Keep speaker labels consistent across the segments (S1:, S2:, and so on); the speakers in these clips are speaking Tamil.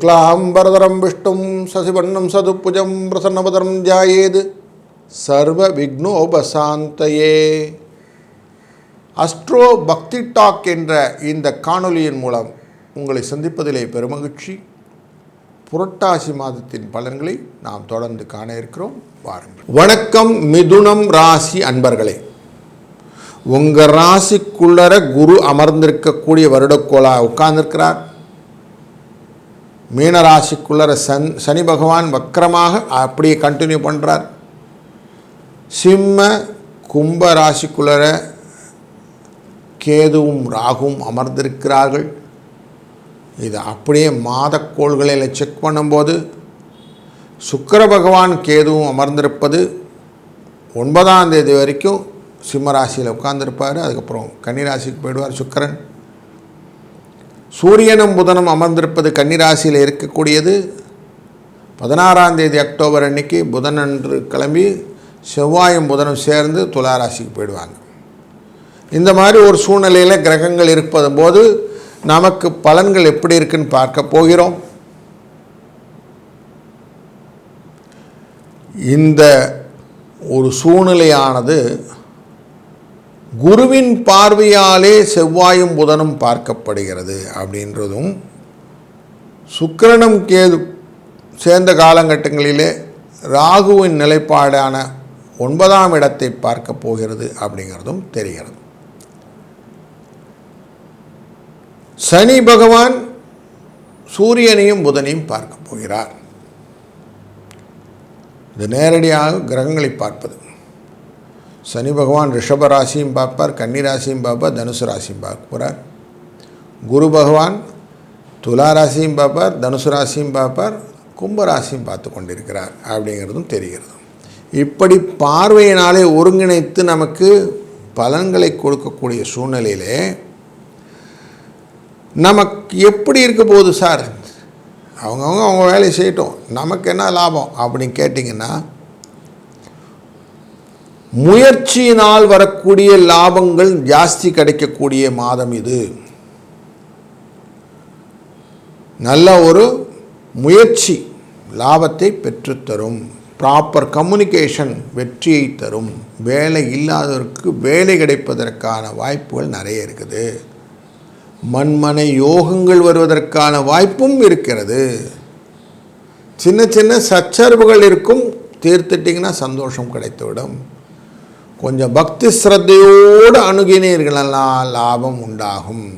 S1: சுக்லாம்பரதரம் விஷ்ணும் சசிவண்ணம் சதுப்புஜம் பிரசன்னபதரம் ஜாயேது. சர்வ விக்னோபசாந்தயே. அஸ்ட்ரோ பக்தி டாக் என்ற இந்த காணொலியின் மூலம் உங்களை சந்திப்பதிலே பெருமகிழ்ச்சி. புரட்டாசி மாதத்தின் பலன்களை நாம் தொடர்ந்து காண இருக்கிறோம். வாருங்கள். வணக்கம் மிதுனம் ராசி அன்பர்களே. உங்கள் ராசிக்குள்ளர குரு அமர்ந்திருக்கக்கூடிய வருடக்கோளா உட்கார்ந்திருக்கிறார். மீன ராசிக்குள்ளர சன் சனி பகவான் வக்கரமாக அப்படியே கண்டினியூ பண்ணுறார் சிம்ம கும்ப ராசிக்குள்ளர கேதுவும் ராகுவும் அமர்ந்திருக்கிறார்கள். இது அப்படியே மாதக்கோள்களில் செக் பண்ணும்போது சுக்கர பகவான் கேதுவும் அமர்ந்திருப்பது ஒன்பதாம் தேதி வரைக்கும் சிம்ம ராசியில் உட்கார்ந்திருப்பார். அதுக்கப்புறம் கன்னிராசிக்கு போயிடுவார் சுக்கரன். சூரியனும் புதனும் அமர்ந்திருப்பது கன்னிராசியில் இருக்கக்கூடியது. பதினாறாம் தேதி அக்டோபர் அன்னைக்கு புதன் அன்று கிளம்பி செவ்வாயும் புதனும் சேர்ந்து துலா ராசிக்கு போயிடுவாங்க. இந்த மாதிரி ஒரு சூழ்நிலையில் கிரகங்கள் இருப்பதும் போது நமக்கு பலன்கள் எப்படி இருக்குன்னு பார்க்க போகிறோம். இந்த ஒரு சூழ்நிலையானது குருவின் பார்வையாலே செவ்வாயும் புதனும் பார்க்கப்படுகிறது அப்படின்றதும் சுக்கிரனும் கேது சேர்ந்த காலகட்டங்களிலே ராகுவின் நிலைப்பாடான ஒன்பதாம் இடத்தை பார்க்க போகிறது அப்படிங்கிறதும் தெரிகிறது. சனி பகவான் சூரியனையும் புதனையும் பார்க்க போகிறார். இது நேரடியாக கிரகங்களை பார்ப்பது. சனி பகவான் ரிஷப ராசியும் பார்ப்பார் கன்னி ராசியும் பார்ப்பார் தனுசு ராசியும் பார்க்க போகிறார் குரு பகவான் துலா ராசியும் பார்ப்பார் தனுசு ராசியும் பார்ப்பார் கும்பராசியும் பார்த்து கொண்டிருக்கிறார் அப்படிங்கிறதும் தெரிகிறது. இப்படி பார்வையினாலே ஒருங்கிணைத்து நமக்கு பலன்களை கொடுக்கக்கூடிய சூழ்நிலையிலே நமக்கு எப்படி இருக்க போகுது சார்? அவங்கவுங்க அவங்க வேலையை செய்யட்டும். நமக்கு என்ன லாபம் அப்படின்னு கேட்டிங்கன்னா முயற்சியினால் வரக்கூடிய லாபங்கள் ஜாஸ்தி கிடைக்கக்கூடிய மாதம் இது. நல்ல ஒரு முயற்சி லாபத்தை பெற்றுத்தரும் ப்ராப்பர் கம்யூனிகேஷன் வெற்றியை தரும். வேலை இல்லாதவருக்கு வேலை கிடைப்பதற்கான வாய்ப்புகள் நிறைய இருக்குது. மண்மனை யோகங்கள் வருவதற்கான வாய்ப்பும் இருக்கிறது. சின்ன சின்ன சச்சரவுகள் இருக்கும் தீர்த்துட்டிங்கன்னா சந்தோஷம் கிடைத்துவிடும். கொஞ்சம் பக்தி ஸ்ரத்தையோடு அணுகினீர்களெல்லாம் லாபம் உண்டாகும்.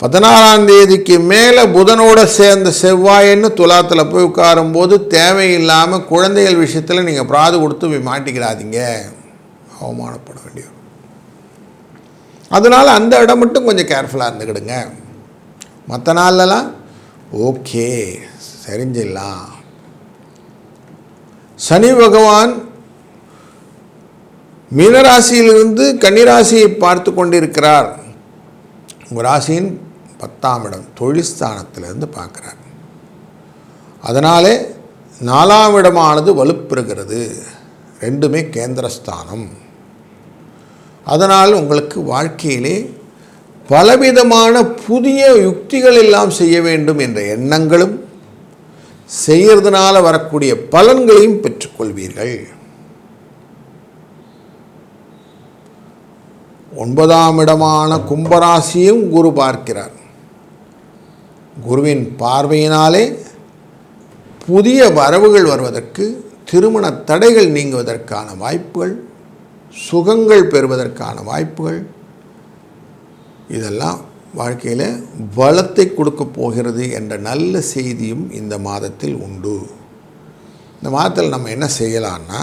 S1: பதினாறாம் தேதிக்கு மேலே புதனோட சேர்ந்த செவ்வாயின்னு துலாத்தில் போய் உட்காரும்போது தேவையில்லாமல் குழந்தைகள் விஷயத்தில் நீங்கள் பிராது கொடுத்து போய் மாட்டிக்கிறாதீங்க. அவமானப்பட வேண்டிய அதனால் அந்த இடம் மட்டும் கொஞ்சம் கேர்ஃபுல்லாக இருந்துக்கிடுங்க. மற்ற நாள்லலாம் ஓகே சரிஞ்சிடலாம். சனி பகவான் மீனராசியிலிருந்து கன்னிராசியை பார்த்து கொண்டிருக்கிறார். உங்கள் ராசியின் பத்தாம் இடம் தொழில்ஸ்தானத்திலிருந்து பார்க்குறார். அதனாலே நாலாம் இடமானது வலுப்பெறுகிறது. ரெண்டுமே கேந்திரஸ்தானம். அதனால் உங்களுக்கு வாழ்க்கையிலே பலவிதமான புதிய யுக்திகள் எல்லாம் செய்ய வேண்டும் என்ற எண்ணங்களும் செய்கிறதுனால வரக்கூடிய பலன்களையும் பெற்றுக்கொள்வீர்கள். ஒன்பதாம் இடமான கும்பராசியும் குரு பார்க்கிறார். குருவின் பார்வையினாலே புதிய வரவுகள் வருவதற்கு திருமண தடைகள் நீங்குவதற்கான வாய்ப்புகள் சுகங்கள் பெறுவதற்கான வாய்ப்புகள் இதெல்லாம் வாழ்க்கையில் பலத்தை கொடுக்க போகிறது என்ற நல்ல செய்தியும் இந்த மாதத்தில் உண்டு. இந்த மாதத்தில் நம்ம என்ன செய்யலான்னா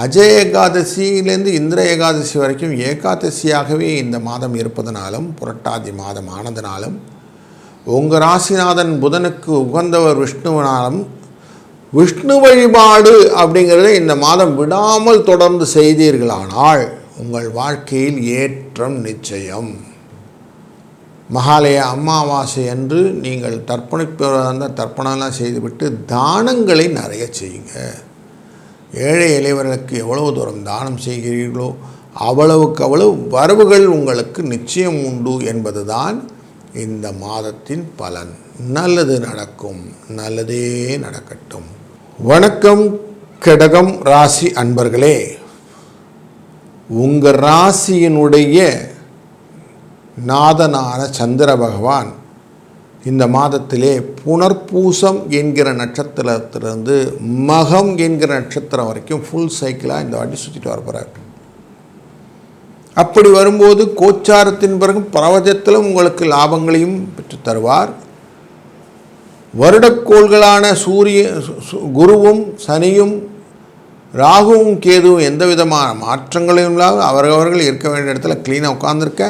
S1: அஜய ஏகாதசியிலேருந்து இந்திர ஏகாதசி வரைக்கும் ஏகாதசியாகவே இந்த மாதம் இருப்பதனாலும் புரட்டாதி மாதம் ஆனதுனாலும் உங்கள் ராசிநாதன் புதனுக்கு உகந்தவர் விஷ்ணுவனாலும் விஷ்ணு வழிபாடு அப்படிங்கிறத இந்த மாதம் விடாமல் தொடர்ந்து செய்தீர்களானால் உங்கள் வாழ்க்கையில் ஏற்றம் நிச்சயம். மகாலய அமாவாசை அன்று நீங்கள் தர்ப்பணிப்பதாக தர்ப்பணம்லாம் செய்துவிட்டு தானங்களை நிறைய செய்யுங்க. ஏழை இளைவர்களுக்கு எவ்வளவு தூரம் தானம் செய்கிறீர்களோ அவ்வளவுக்கு அவ்வளவு வரவுகள் உங்களுக்கு நிச்சயம் உண்டு என்பதுதான் இந்த மாதத்தின் பலன். நல்லது நடக்கும். நல்லதே நடக்கட்டும். வணக்கம் கடகம் ராசி அன்பர்களே. உங்கள் ராசியினுடைய நாதனான சந்திர பகவான் இந்த மாதத்திலே புனர்பூசம் என்கிற நட்சத்திரத்திலிருந்து மகம் என்கிற நட்சத்திரம் வரைக்கும் ஃபுல் சைக்கிளாக இந்த வாட்டி சுற்றிட்டு வரப்போகிறார் அப்படி வரும்போது கோச்சாரத்தின் பிறகு பிரவஜத்திலும் உங்களுக்கு லாபங்களையும் பெற்று தருவார். வருடக்கோள்களான சூரிய குருவும் சனியும் ராகுவும் கேதுவும் எந்த விதமான மாற்றங்களையும் இல்லாமல் அவரவர்கள் இருக்க வேண்டிய இடத்துல க்ளீனாக உட்கார்ந்திருக்க.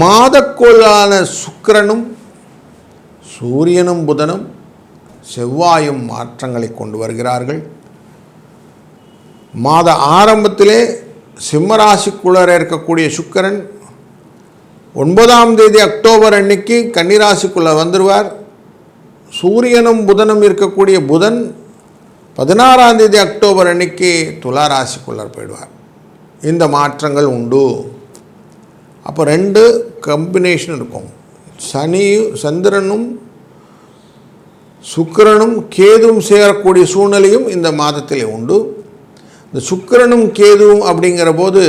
S1: மாதக்கோளான சுக்கரனும் சூரியனும் புதனும் செவ்வாயும் மாற்றங்களை கொண்டு வருகிறார்கள். மாத ஆரம்பத்திலே சிம்மராசிக்குள்ளர இருக்கக்கூடிய சுக்கரன் ஒன்பதாம் தேதி அக்டோபர் அன்னைக்கு கன்னிராசிக்குள்ளே வந்துடுவார் சூரியனும் புதனும் இருக்கக்கூடிய புதன் பதினாறாம் தேதி அக்டோபர் அன்னைக்கு துலா ராசிக்குள்ளே போயிடுவார். இந்த மாற்றங்கள் உண்டு. அப்போ ரெண்டு கம்பினேஷன் இருக்கும். சனி சந்திரனும் சுக்கிரனும் கேதுவும் சேரக்கூடிய சூழ்நிலையும் இந்த மாதத்தில் உண்டு. இந்த சுக்கிரனும் கேதுவும் அப்படிங்கிற போது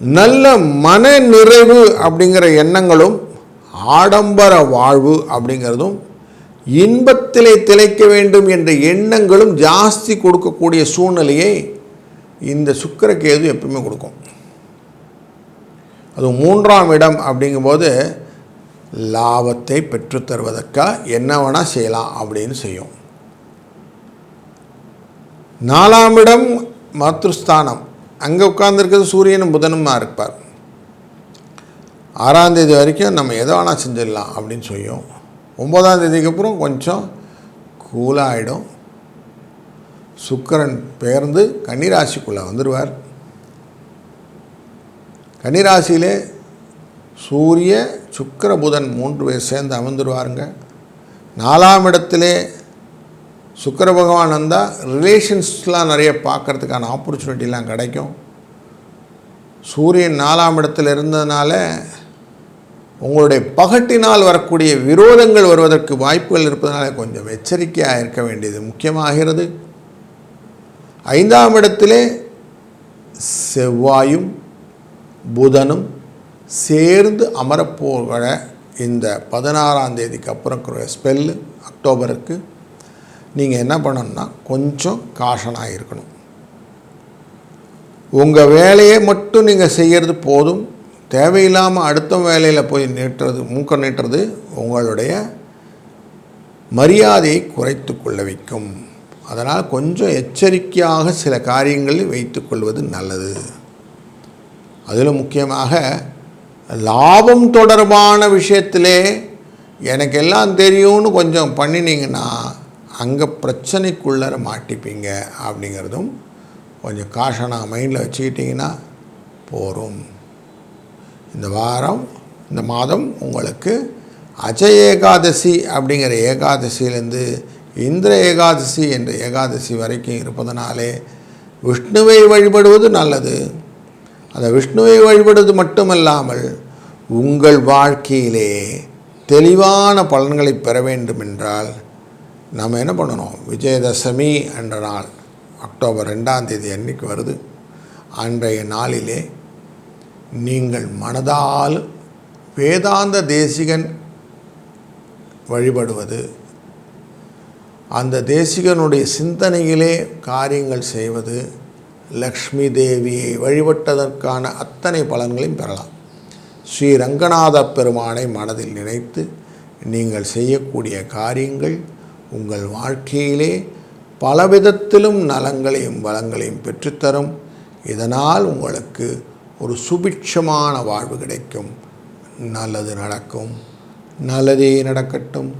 S1: நல்ல மன நிறைவு அப்படிங்கிற எண்ணங்களும் ஆடம்பர வாழ்வு அப்படிங்கிறதும் இன்பத்திலே திளைக்க வேண்டும் என்ற எண்ணங்களும் ஜாஸ்தி கொடுக்கக்கூடிய சூழ்நிலையை இந்த சுக்கிர கேது எப்பவுமே கொடுக்கும். அது மூன்றாம் இடம் அப்படிங்கும்போது லாபத்தை பெற்றுத்தருவதற்காக என்ன வேணால் செய்யலாம் அப்படின்னு செய்யும். நாலாம் இடம் மாத்ருஸ்தானம். அங்கே உட்கார்ந்துருக்கிறது சூரியனும் புதனுமா இருப்பார். ஆறாம் தேதி வரைக்கும் நம்ம எதை வேணால் செஞ்சிடலாம் அப்படின்னு செய்யும். ஒம்பதாம் தேதிக்கு அப்புறம் கொஞ்சம் கூலாகிடும் சுக்கிரன் பெயர்ந்து கன்னிராசிக்குள்ளே வந்துடுவார் கன்னிராசியிலே சூரிய சுக்கர புதன் மூன்று பேர் சேர்ந்து அமர்ந்துருவாருங்க. நாலாம் இடத்திலே சுக்கர பகவான் வந்தால் ரிலேஷன்ஸ்லாம் நிறைய பார்க்கறதுக்கான ஆப்பர்ச்சுனிட்டிலாம் கிடைக்கும். சூரியன் நாலாம் இடத்தில் இருந்ததுனால உங்களுடைய பகட்டினால் வரக்கூடிய விரோதங்கள் வருவதற்கு வாய்ப்புகள் இருப்பதனால கொஞ்சம் எச்சரிக்கையாக இருக்க வேண்டியது முக்கியமாகிறது. ஐந்தாம் இடத்திலே செவ்வாயும் புதனும் சேர்ந்து அமரப்போகிற இந்த பதினாறாம் தேதிக்கு அப்புறம் ஸ்பெல்லு அக்டோபருக்கு நீங்கள் என்ன பண்ணணும்னா கொஞ்சம் காஷனாக இருக்கணும். உங்கள் வேலையை மட்டும் நீங்கள் செய்கிறது போதும். தேவையில்லாமல் அடுத்த வேலையில் போய் நீட்டுறது மூக்க நீட்டுறது உங்களுடைய மரியாதையை குறைத்து கொள்ள வைக்கும். அதனால் கொஞ்சம் எச்சரிக்கையாக சில காரியங்களில் வைத்துக்கொள்வது நல்லது. அதில் முக்கியமாக லாபம் தொடர்பான விஷயத்திலே எனக்கு எல்லாம் தெரியும்னு கொஞ்சம் பண்ணினீங்கன்னா அங்கே பிரச்சனைக்குள்ளே மாட்டிப்பீங்க அப்படிங்கிறதும் கொஞ்சம் காஷனாக மைண்டில் வச்சுக்கிட்டிங்கன்னா போகும் இந்த வாரம் இந்த மாதம் உங்களுக்கு அஜய ஏகாதசி அப்படிங்கிற ஏகாதசியிலேருந்து இந்திர ஏகாதசி என்ற ஏகாதசி வரைக்கும் இருப்பதனாலே விஷ்ணுவை வழிபடுவது நல்லது. அந்த விஷ்ணுவை வழிபடுவது மட்டுமல்லாமல் உங்கள் வாழ்க்கையிலே தெளிவான பலன்களை பெற வேண்டும் என்றால் நம்ம என்ன பண்ணணும்? விஜயதசமி என்ற நாள் அக்டோபர் ரெண்டாம் தேதி அன்னைக்கு வருது. அன்றைய நாளிலே நீங்கள் மனதால் வேதாந்த தேசிகன் வழிபடுவது அந்த தேசிகனுடைய சிந்தனையிலே காரியங்கள் செய்வது லக்ஷ்மி தேவியை வழிபட்டதற்கான அத்தனை பலன்களையும் பெறலாம். ஸ்ரீ ரங்கநாத பெருமானை மனதில் நினைத்து நீங்கள் செய்யக்கூடிய காரியங்கள் உங்கள் வாழ்க்கையிலே பலவிதத்திலும் நலங்களையும் வளங்களையும் பெற்றுத்தரும். இதனால் உங்களுக்கு ஒரு சுபிட்சமான வாழ்வு கிடைக்கும். நல்லது நடக்கும். நல்லதே நடக்கட்டும்.